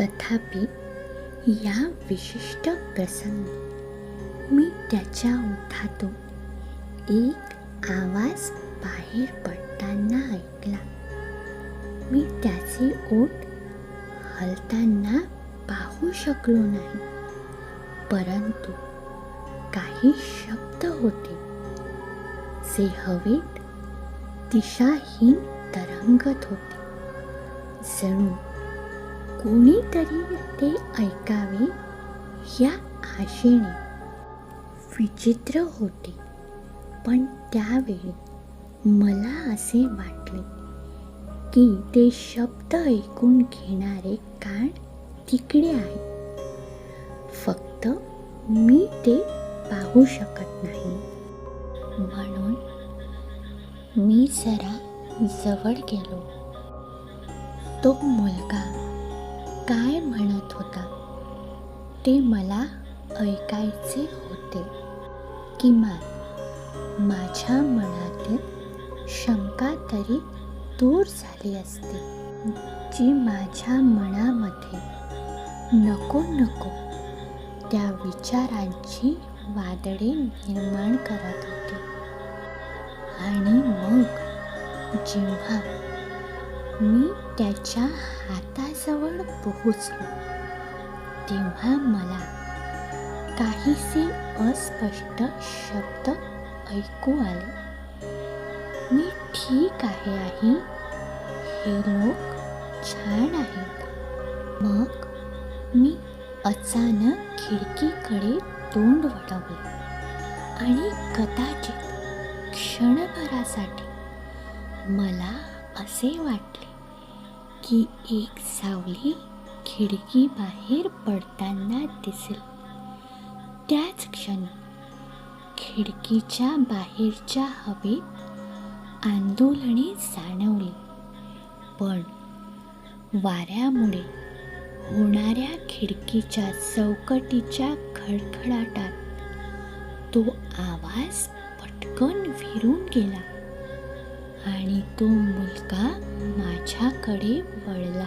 तथापि या विशिष्ट प्रसंगी मी त्याच्या ओठातून एक आवाज बाहेर पडताना ऐकला. मी त्याचे ओठ हलताना पाहू शकलो नाही परंतु काही शब्द होते जे हवेत दिशाहीन तरंगत होते. जणू कोणीतरी ते ऐकावे या आशेने. विचित्र होते. पण त्यावेळी मला असे वाटले की ते शब्द ऐकून घेणारे कान तिकडे आहे. फक्त मी ते पाहू शकत नाही. म्हणून मी जरा जवळ गेलो. तो मुलगा काय म्हणत होता? ते मला ऐकायचे होते. किमान माझ्या मनातील शंका तरी दूर झाली असती जी माझ्या मनामध्ये नको नको त्या विचारांची वादळे निर्माण करत होती. आणि मग जेव्हा मी त्याच्या हाताजवळ पोहोचलो. तेव्हा मला काहीसे अस्पष्ट शब्द ऐकू आले. मी ठीक आहे आई. हे लोक छान आहेत. मग मी अचानक खिडकीकडे तोंड वळवले आणि कदाचित क्षणभरासाठी मला असे वाटले की एक सावली खिडकी बाहेर पडताना दिसेल. त्याच क्षणी खिडकीच्या बाहेरच्या हवेत आंदोलने जाणवली. पण वाऱ्यामुळे होणाऱ्या खिडकीच्या चौकटीच्या खडखडाटात तो आवाज पटकन विरून गेला. आणि तो मुलगा माझ्याकडे वळला.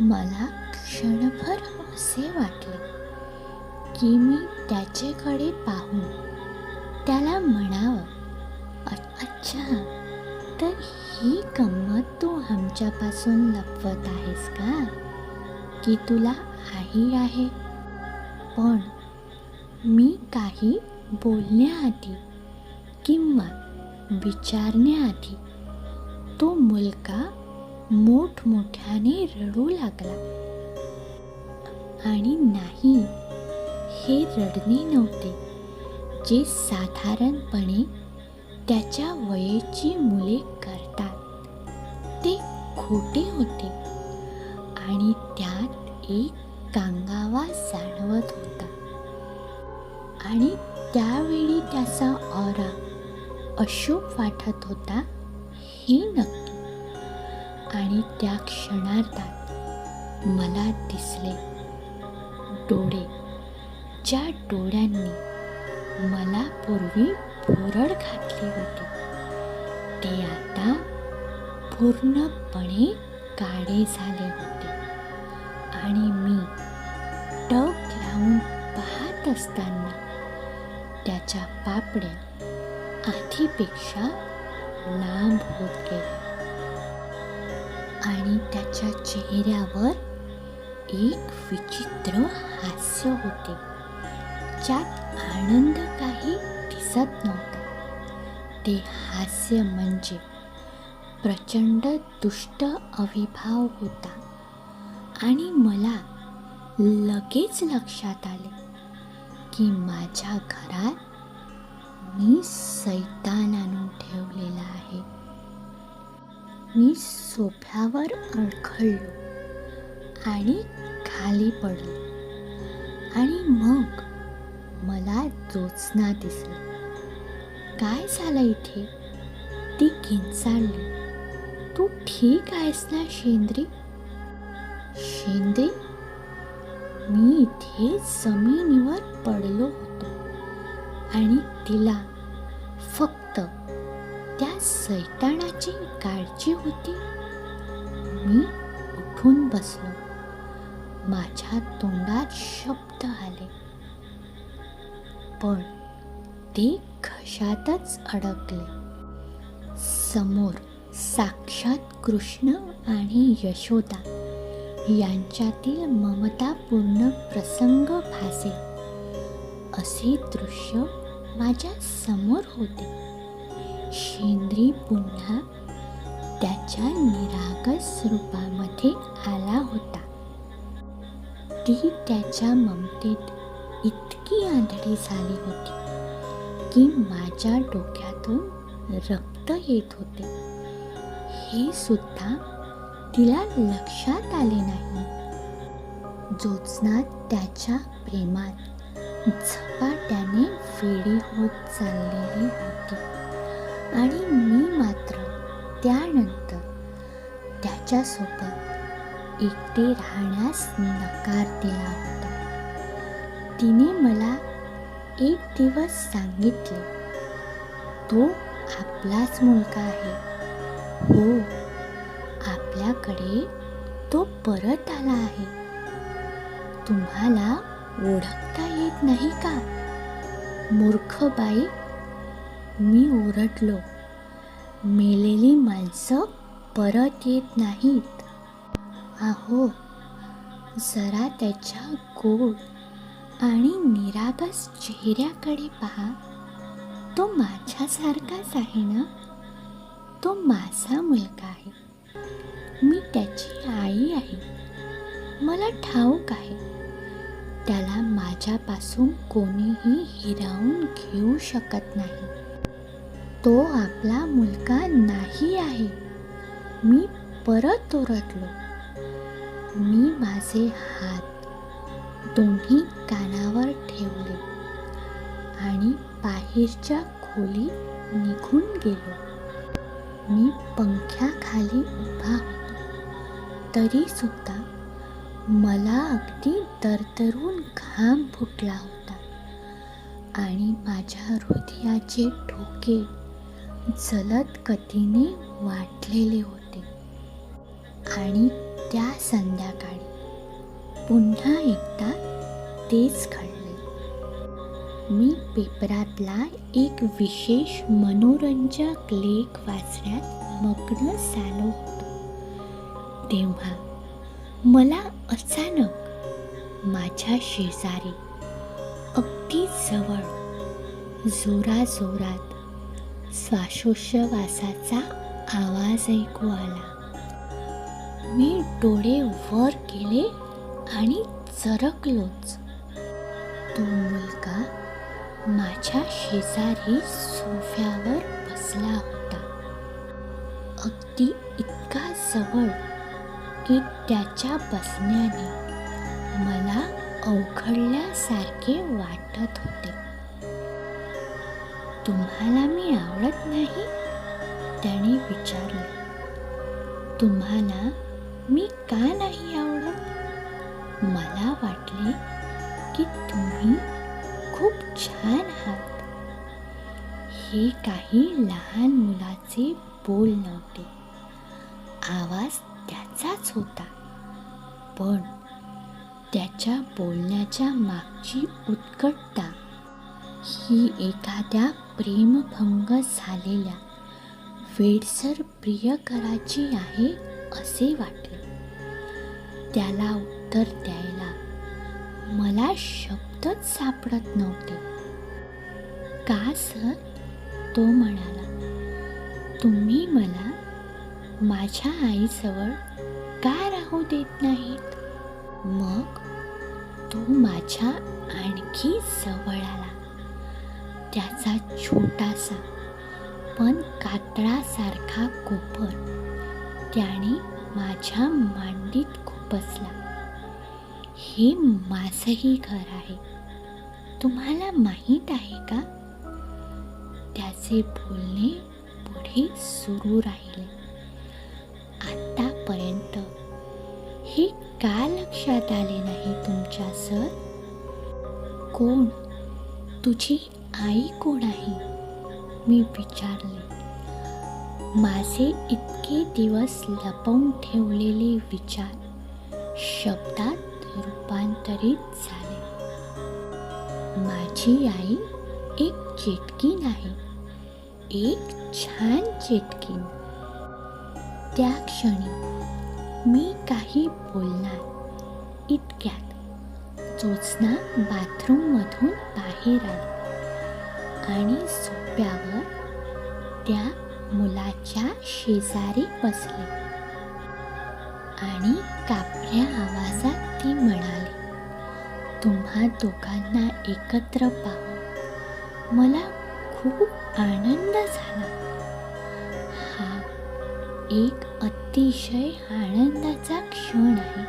मला क्षणभर असे वाटले की मी त्याच्याकडे पाहून त्याला म्हणावं अच्छा तर ही गंमत तू आमच्यापासून लपवत आहेस का? की तुला आई आहे? पण मी काही बोलण्याआधी किंवा विचारण्याआधी तो मुलगा मोठमोठ्याने रडू लागला. आणि नाही हे रडणे नव्हते. जे साधारणपणे त्याच्या वयेची मुले करतात ते खोटे होते. आणि त्यात एक कांगावा जाणवत होता. आणि त्यावेळी त्याचा ऑरा अशुभ वाटत होता हे नक्की. आणि त्या क्षणार्धात मला दिसले डोळे ज्या डोळ्यांनी मला पूर्वी भोरड घातली होती. ते आता पूर्णपणे काळे झाले होते आणि मी टक लावून पाहत असताना त्याच्या पापड्या आधीपेक्षा लांब होत गेला. आणि त्याच्या चेहऱ्यावर एक विचित्र हास्य होते ज्यात आनंद काही दिसत नव्हता. ते हास्य म्हणजे प्रचंड दुष्ट अविभाव होता आणि मला लगेच लक्षात आले की माझ्या घरात मी सैतान आणून ठेवलेला आहे. मी सोफ्यावर अडखळलो आणि खाली पडलो. आणि मग मला जोचना दिसली. काय झालं इथे? ती किंचाळली. तू ठीक आहेस ना शेंद्री? शेंद्री मी इथे जमिनीवर पडलो होतो. आणि तिला फक्त त्या सैतानाची काळजी होती. मी उठून बसलो. माझ्या तोंडात शब्द आले. पण ते घशातच अडकले. समोर साक्षात कृष्ण आणि यशोदा यांच्यातील ममतापूर्ण प्रसंग भासे असे दृश्य माझ्यासमोर होते. शेंद्री पुन्हा त्याच्या निरागस रूपामध्ये आला होता. ती त्याच्या ममतेत इतकी आंधळी झाली होती की माझ्या डोक्यातून रक्त येत होते. हे सुद्धा तिला लक्षात आले नाही. ज्योत्स्नात त्याच्या प्रेमात झपाट्याने वेळी होत चाललेली होती. आणि मी मात्र त्यानंतर त्याच्यासोबत एकटे राहण्यास नकार दिला होता. तिने मला एक दिवस सांगितले तो आपलाच मुलगा आहे. हो आपल्याकडे तो परत आला आहे. तुम्हाला ओळखता येत नाही का? मूर्ख बाई मी ओरडलो. मेलेली माणसं परत येत नाहीत. आहो जरा त्याच्या गोड आणि निरागस चेहऱ्याकडे पहा. तो माझ्यासारखाच आहे ना? तो माझा मुलगा आहे. मी त्याची आई आहे. मला ठाऊक आहे. त्याला माझ्यापासून कोणीही हिरावून घेऊ शकत नाही. तो आपला मुलगा नाही आहे. मी परत ओरडलो. मी माझे हात दोन्ही कानावर ठेवले आणि बाहेरच्या खोलीत निघून गेलो. मी पंख्याखाली उभा. होतो तरी सुद्धा मला अगदी तरतरून घाम फुटला होता. आणि माझ्या हृदयाचे ठोके जलद गतीने वाटलेले होते. आणि त्या संध्याकाळी पुन्हा एकदा तेच घडले. मी पेपरातला एक विशेष मनोरंजक लेख वाचण्यात मग्न झालो होतो. तेव्हा मला अचानक माझ्या शेजारी अगदी जवळ जोराजोरात श्वासोच्छवासाचा आवाज ऐकू आला. मी डोळे वर केले आणि चरकलोच. तो मुलगा माझ्या शेजारी सोफ्यावर बसला होता. अगदी इतका जवळ की त्याच्या बसण्याने. मला अवघडल्यासारखे वाटत होते. तुम्हाला मी आवडत नाही? त्याने विचारले. तुम्हाला मी का नाही आवडत? मला वाटले की तुम्ही खूप छान आहात. हे काही लहान मुलाचे बोल नव्हते. आवाज त्याचाच होता. पण त्याच्या बोलण्याच्या मागची उत्कटता ही एखाद्या प्रेमभंग झालेल्या वेडसर प्रियकराची आहे असे वाटले. त्याला उत्तर द्यायला मला शब्दच सापडत नव्हते. का सर? तो म्हणाला. तुम्ही मला माझ्या आईजवळ का राहू देत नाहीत. मग तो माझ्या आणखी जवळ आला. त्याचा छोटासा पण कातळासारखा कोपर त्याने माझ्या मांडीत खुपसला. हे माझंही घर आहे. तुम्हाला माहीत आहे का? त्याचे बोलणे पुढे सुरू राहिले. आतापर्यंत. हे का लक्षात आले नाही तुमच्या सर? कोण? तुझी आई कोण आहे? मी विचारले. माझे इतके दिवस लपवून ठेवलेले विचार शब्दात रूपांतरित झाले. माझी आई एक चेटकीन आहे. एक छान चेटकीन त्या क्षणी मी काही बोलणार. इतक्यात जोत्स्ना बाथरूममधून बाहेर आली आणि सोप्यावर त्या मुलाच्या शेजारी बसले. आणि कापऱ्या आवाजात ती म्हणाली तुम्हा दोघांना एकत्र पाहून मला खूप आनंद झाला. एक अतिशय आनंदाचा क्षण आहे.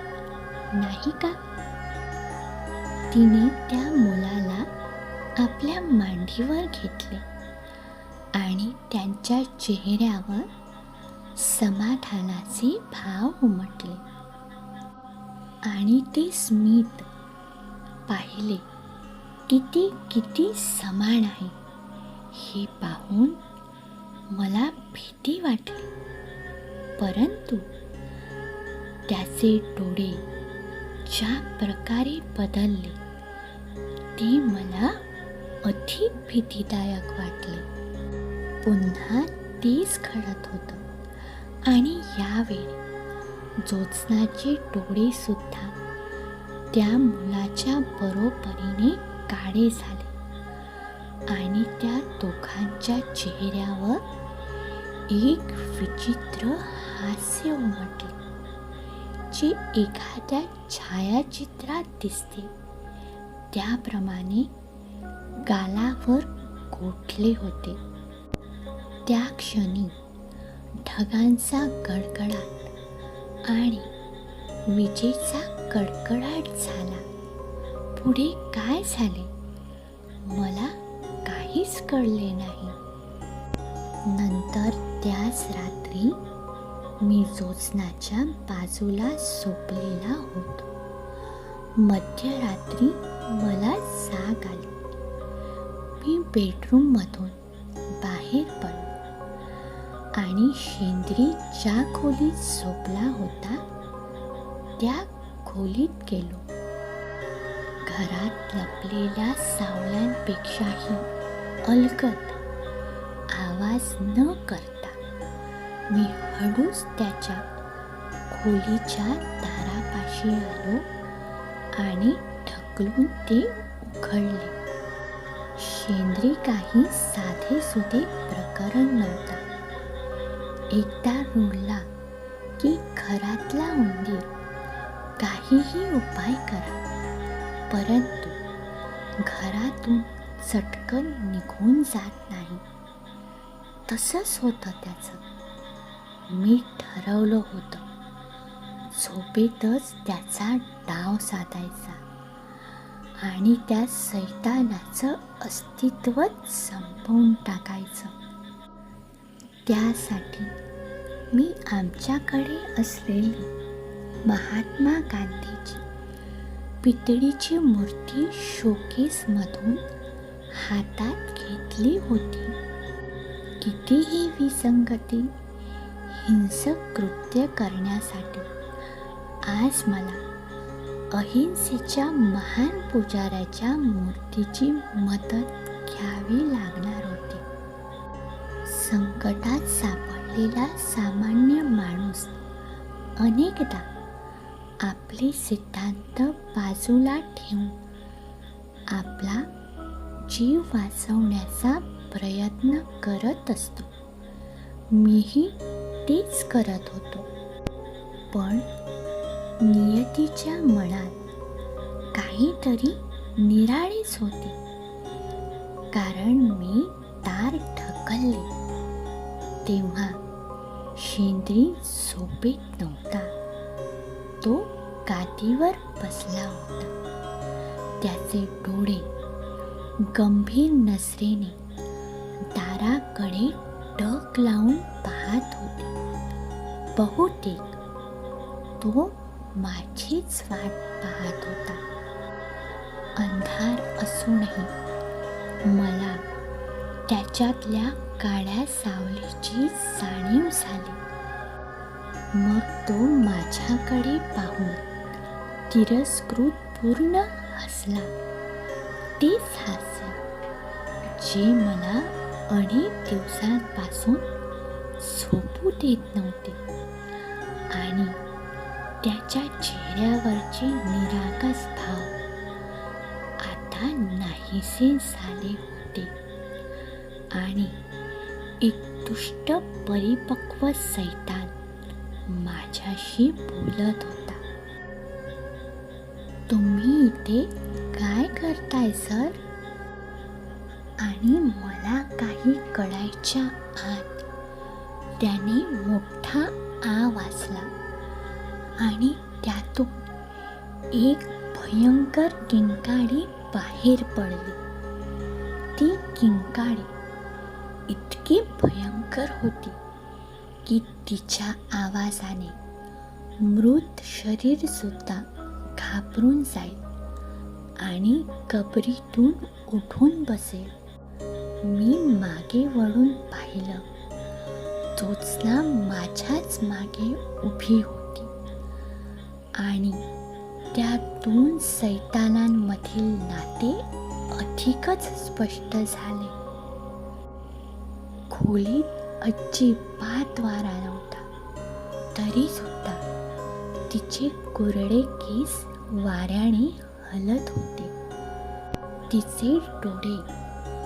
नाही का? तिने त्या मुलाला आपल्या मांडीवर घेतले आणि त्यांच्या चेहऱ्यावर समाधानाचे भाव उमटले. आणि ते स्मित पाहिले किती किती समान आहे हे पाहून मला भीती वाटली. परंतु त्याचे डोळे ज्या प्रकारे बदलले ते मला अधिक भीतीदायक वाटले. पुन्हा तेच घडत होतं. आणि यावेळी ज्योत्स्नाचे डोळे सुद्धा त्या मुलाच्या बरोबरीने काळे झाले आणि त्या दोघांच्या चेहऱ्यावर एक विचित्र हास्य उमटले जे एखाद्या छायाचित्रात दिसते. त्याप्रमाणे गालावर गोठले होते. त्या क्षणी ढगांचा गडगडाट आणि विजेचा कडकडाट झाला. पुढे काय झाले? मला काहीच कळले नाही. नंतर त्याच रात्री मी ज्योत्स्नाच्या बाजूला झोपलेला होतो. मध्यरात्री मला जाग आली. मी बेडरूममधून बाहेर पडलो आणि शेंद्री ज्या खोलीत झोपला होता त्या खोलीत गेलो. घरात लपलेल्या सावळ्यांपेक्षाही अलगद आवाज न करता मी हळूच त्याच्या खोलीच्या दारापाशी आलो आणि ढकलून ते उघडले. शेंद्री काही साधे सुधे प्रकरण नव्हता. एकदा रुळला की घरातला उंदीर काहीही उपाय करा. परंतु घरातून चटकन निघून जात नाही. तसंच होतं त्याचं. मी ठरवलं होतं. झोपेतच त्याचा डाव साधायचा आणि त्या सैतानाचं अस्तित्वच संपवून टाकायचं. त्यासाठी मी आमच्याकडे असलेली महात्मा गांधीची पितळीची मूर्ती शोकेसमधून हातात घेतली होती. कितीही विसंगती हिंसक कृत्य करण्यासाठी. आज मला अहिंसेच्या महान पुजाऱ्याच्या मूर्तीची मदत घ्यावी लागणार होती. संकटात सापडलेला सामान्य माणूस अनेकदा आपले सिद्धांत बाजूला ठेवून आपला जीव वाचवण्याचा प्रयत्न करत असतो. मीही तेच करत होतो. पण नियतीच्या मनात काहीतरी निराळीच होती. कारण मी तार ढकलले. तेव्हा शेंद्री झोपेत नव्हता. तो गादीवर बसला होता. त्याचे डोळे गंभीर नजरेने दाराकडे टक लावून पाहत होते. बहुतेक तो माझीच वाट पाहत होता. अंधार असूनही मला त्याच्यातल्या काळ्या सावलीची जाणीव झाली. मग तो माझ्याकडे पाहून तिरस्कृत पूर्ण हसला. तेच हास्य जे मला अनेक दिवसांपासून झोपू देत नव्हते. त्याच्या चेहऱ्यावरचे निरागस भाव आता नाहीसे झाले होते. आणि एक दुष्ट परिपक्व सैतान माझ्याशी बोलत होता. तुम्ही इथे काय करताय सर? आणि मला काही कळायच्या आत त्याने मोठा आ वाचला आणि त्यातून एक भयंकर किंकाळी बाहेर पडली. ती किंकाळी इतकी भयंकर होती की तिच्या आवाजाने मृत शरीरसुद्धा घाबरून जाईल आणि कबरीतून उठून बसेल. मी मागे वळून पाहिलं. ज्योत्स्ना माझ्याच मागे उभी होती. आणि त्या दोन सैतानांमधील नाते अधिकच स्पष्ट झाले. खोलीत अजिबात वारा नव्हता. तरी सुद्धा तिचे कोरडे केस वाऱ्याने हलत होते. तिचे डोळे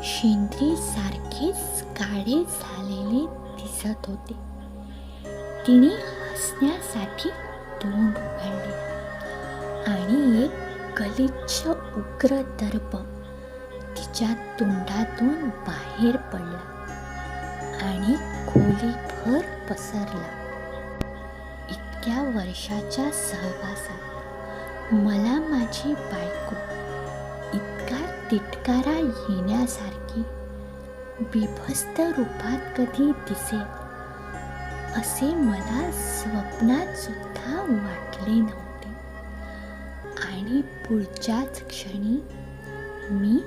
शेंद्रीसारखेच काळे झालेले दिसत होते. तिने हसण्यासाठी तोंड उघडले आणि एक गलिच्छ उग्र दर्प तिच्या तोंडातून बाहेर पडला आणि खोलीभर पसरला. इतक्या वर्षाच्या सहवासात मला माझी बायको इतका तिटकारा येण्यासारखी बिभस्त रूपात कधी दिसेल असे मला स्वप्नात सुद्धा वाटले नव्हते. आणि पुढच्याच क्षणी मी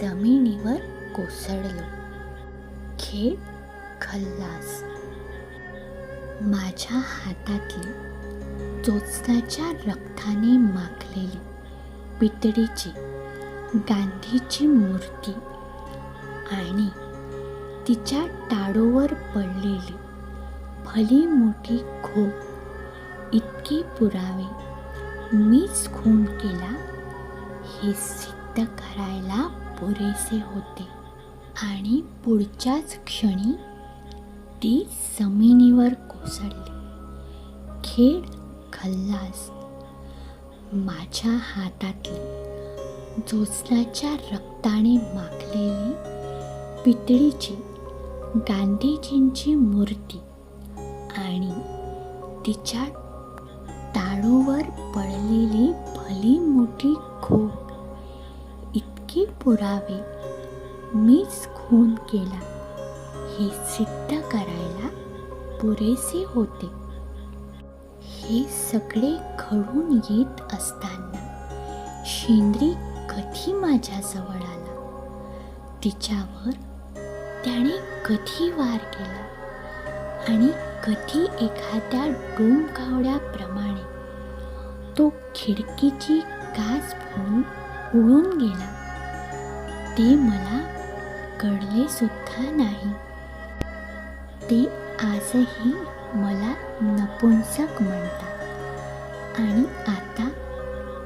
जमिनीवर कोसळलो. खेळ खल्लास. माझ्या हातातली ज्योत्स्नाच्या रक्ताने माखलेली पितळीची गांधीची मूर्ती आणि तिच्या टाळोवर पडलेली भली मोठी खोप इतके पुरावे. मीच खून केला. हे सिद्ध करायला पुरेसे होते. आणि पुढच्याच क्षणी ती जमिनीवर कोसळली. खेळ खल्लास. माझ्या हातातली ज्योत्स्नाच्या रक्ताने माखलेली पितळीची गांधीजींची मूर्ती आणि तिच्या टाळूवर पडलेली भली मोठी खोप इतके पुरावे मीच खून केला. हे सिद्ध करायला पुरेसे होते. हे सगळे घडून येत असताना शेंद्री कधी माझ्याजवळ आला? तिच्यावर त्याने कधी वार केला? आणि कधी एखाद्या डोंबकावड्याप्रमाणे तो खिडकीची काच फोडून उडून गेला. ते मला कळले सुद्धा नाही. ते आजही मला नपुंसक म्हणतात. आणि आता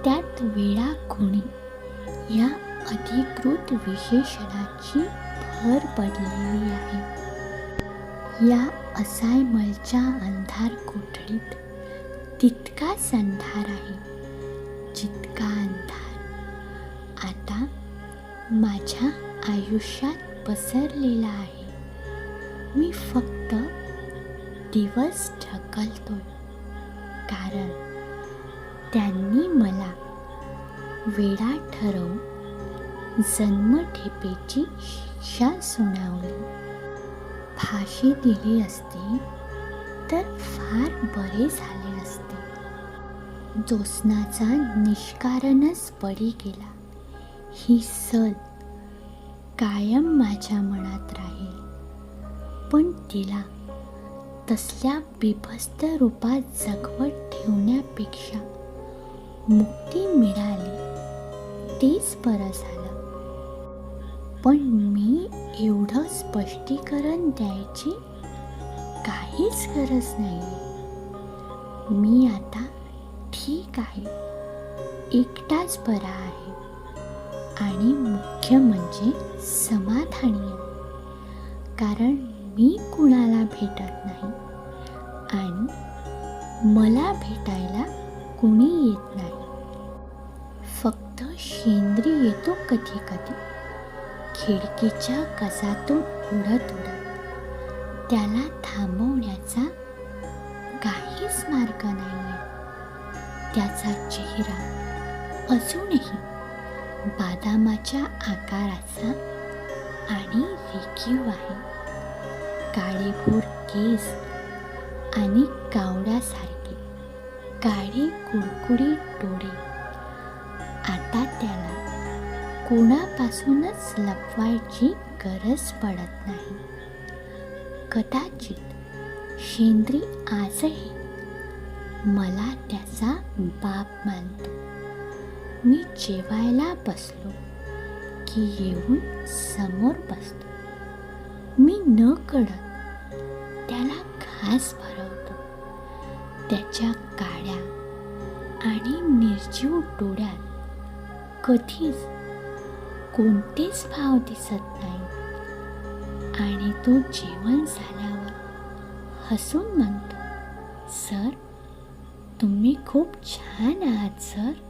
त्यात वेळा खुणी या अधिकृत विशेषणाची भर पडलेली आहे. या असायमलच्या अंधार कोठडीत तितकाच अंधार आहे जितका अंधार. आता माझ्या आयुष्यात पसरलेला आहे. मी फक्त दिवस ढकलतोय. कारण त्यांनी मला वेळा ठरवून जन्मठेपेची शिक्षा सुनावली. फाशी दिली असती तर फार बरे झाले. ज्योत्स्नाचा निष्कारणच पडी गेला. ही सल कायम माझ्या मनात राहील. पण तिला तसल्या बिभस्त रूपात जगवत ठेवण्यापेक्षा मुक्ती मिळाली तेच बरं झालं. पण मी एवढं स्पष्टीकरण द्यायची काहीच गरज नाही मी आता ठीक आहे. एकटाच बरा आहे. आणि मुख्य म्हणजे समाधानी आहे. कारण मी कुणाला भेटत नाही आणि मला भेटायला कुणी येत नाही. फक्त शेंद्री येतो कधी कधी खिडकीच्या कसातून उडत उडत त्याला थांबवण्याचा काहीच मार्ग नाही त्याचा चेहरा अजूनही बादामाच्या आकाराचा आणि रेखीव आहे. काळेभोर केस आणि कावड्यासारखे काळे कुडकुडी डोळे. आता त्याला कोणापासूनच लपवायची गरज पडत नाही. कदाचित शेंद्री आजही मला त्याचा बाप मानतो. मी जेवायला बसलो की येऊन समोर बसतो. मी न कळत त्याला घास भरवतो. त्याच्या काळ्या आणि निर्जीव डोळ्यात कधीच कोणतेच भाव दिसत नाही. आणि तो जेवण झाल्यावर हसून म्हणतो सर तुम्ही खूप छान आहात सर.